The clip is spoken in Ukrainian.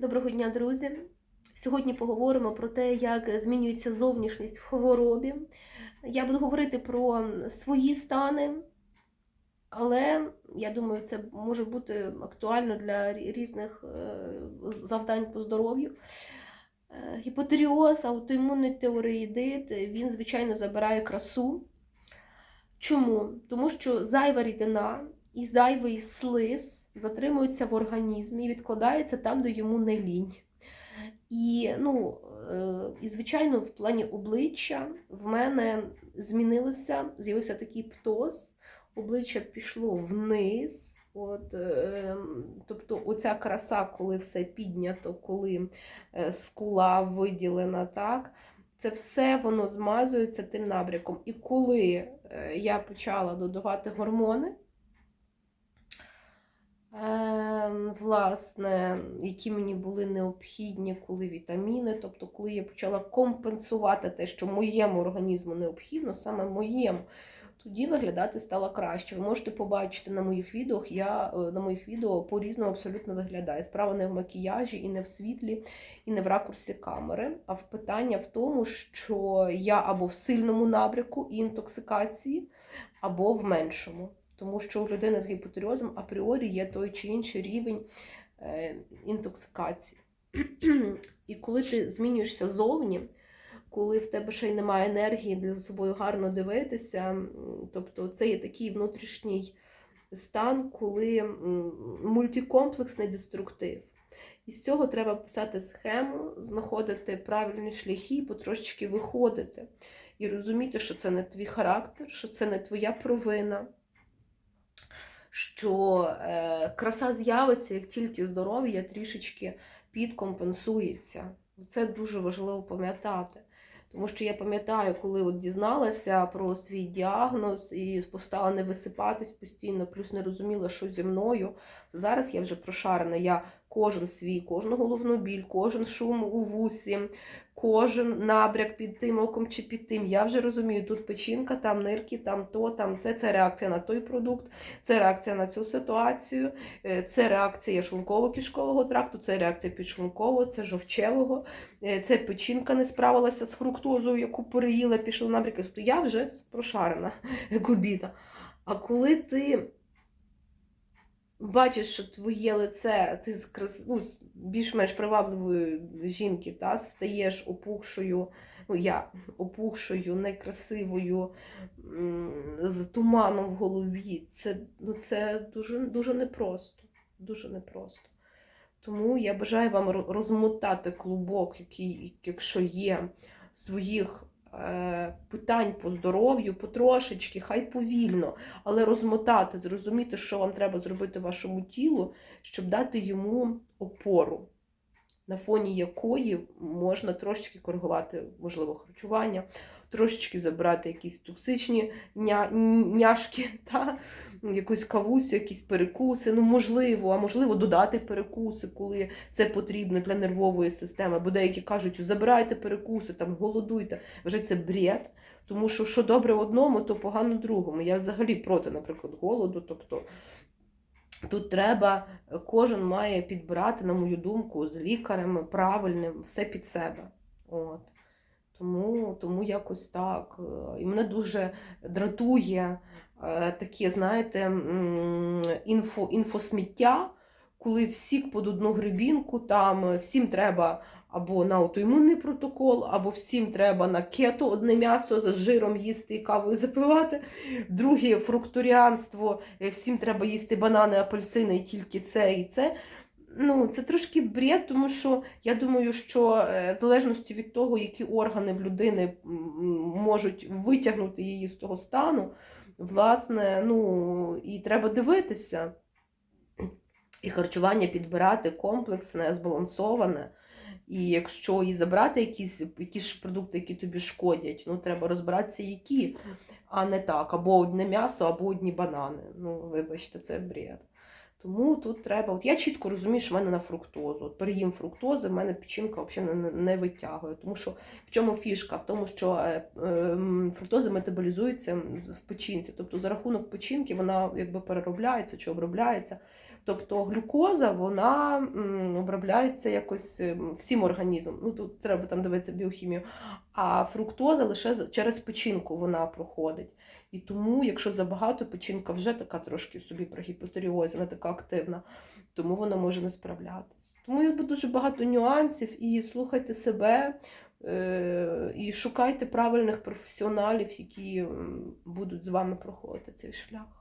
Доброго дня, друзі! Сьогодні поговоримо про те, як змінюється зовнішність в хворобі. Я буду говорити про свої стани, але я думаю, це може бути актуально для різних е, завдань по здоров'ю. Е, Гіпотеріоз, аутоімунний теореїдит, він, звичайно, забирає красу. Чому? Тому що зайва рідина і зайвий слиз затримуються в організмі і відкладається там, де йому не лінь. І, ну, е, і, звичайно, в плані обличчя в мене змінилося, з'явився такий птоз, обличчя пішло вниз. От, е, тобто оця краса, коли все піднято, коли е, скула виділена, так, це все воно змазується тим набряком. І коли я почала додавати гормони, власне, які мені були необхідні, коли вітаміни, тобто, коли я почала компенсувати те, що моєму організму необхідно, саме моєму, тоді виглядати стало краще. Ви можете побачити на моїх відео, я е, на моїх відео по-різному абсолютно виглядає. Справа не в макіяжі, і не в світлі, і не в ракурсі камери. А в питання в тому, що я або в сильному набряку і інтоксикації, або в меншому тому що у людини з гіпотеріозом апріорі є той чи інший рівень е, інтоксикації. І коли ти змінюєшся зовні, коли в тебе ще й немає енергії для за собою гарно дивитися, тобто це є такий внутрішній стан, коли мультикомплексний деструктив. І з цього треба писати схему, знаходити правильні шляхи, потрошечки виходити. І розуміти, що це не твій характер, що це не твоя провина що е, краса з'явиться, як тільки здоров'я трішечки підкомпенсується. Це дуже важливо пам'ятати. Тому що я пам'ятаю, коли от дізналася про свій діагноз і постала не висипатись постійно, плюс не розуміла, що зі мною. Зараз я вже прошарена. Я кожен свій, кожну головну біль, кожен шум у вусі, кожен набряк під тим оком чи під тим. Я вже розумію, тут печінка, там нирки, там то, там це. Це реакція на той продукт, це реакція на цю ситуацію, е, це реакція шлунково-кишкового тракту, це реакція підшлункового, це жовчевого, е, це печінка не справилася з фруктозою, яку переїла, пішла набряки. Тобто я вже прошарена, як обіда. А коли ти бачиш, що твоє лице, ти з крас... ну, більш-менш привабливої жінки, та, стаєш опухшою, ну я опухшою, некрасивою, з туманом в голові, це, ну, це дуже, дуже непросто. Дуже непросто. Тому я бажаю вам розмотати клубок, який, якщо є своїх питань по здоров'ю, потрошечки, хай повільно, але розмотати, зрозуміти, що вам треба зробити вашому тілу, щоб дати йому опору, на фоні якої можна трошечки коригувати, можливо, харчування, трошечки забрати якісь токсичні ня, няшки, та, якусь кавусю, якісь перекуси. Ну, можливо, а можливо, додати перекуси, коли це потрібно для нервової системи. Бо деякі кажуть, забирайте перекуси, там, голодуйте. Вже це бред. Тому що що добре одному, то погано другому. Я взагалі проти, наприклад, голоду. Тобто тут треба, кожен має підбирати, на мою думку, з лікарем правильним, все під себе. От. Тому, тому якось так. І мене дуже дратує таке, знаєте, інфо, інфосміття, коли всі під одну грибінку, там е, всім треба або на аутоімунний протокол, або всім треба на кето одне м'ясо з жиром їсти і кавою запивати. Друге фрукторіанство, е, всім треба їсти банани, апельсини і тільки це і це. Ну, це трошки бред, тому що я думаю, що е, в залежності від того, які органи в людини можуть витягнути її з того стану, власне, ну, і треба дивитися. І харчування підбирати комплексне, збалансоване. І якщо і забрати якісь, якісь продукти, які тобі шкодять, ну треба розбиратися, які, а не так, або одне м'ясо, або одні банани. Ну, вибачте, це бред. Тому тут треба. От я чітко розумію, що в мене на фруктозу. От переїм фруктози, в мене печінка взагалі не, не витягує. Тому що в чому фішка? В тому, що е, е, фруктоза метаболізується в печінці. Тобто за рахунок печінки вона якби переробляється чи обробляється. Тобто глюкоза вона обробляється якось ем, всім організмом. Ну тут треба там дивитися біохімію. А фруктоза лише через печінку вона проходить. І тому, якщо забагато, печінка вже така трошки собі про гіпотеріозі, вона така активна, тому вона може не справлятися. Тому є дуже багато нюансів і слухайте себе. е, І шукайте правильних професіоналів, які будуть з вами проходити цей шлях.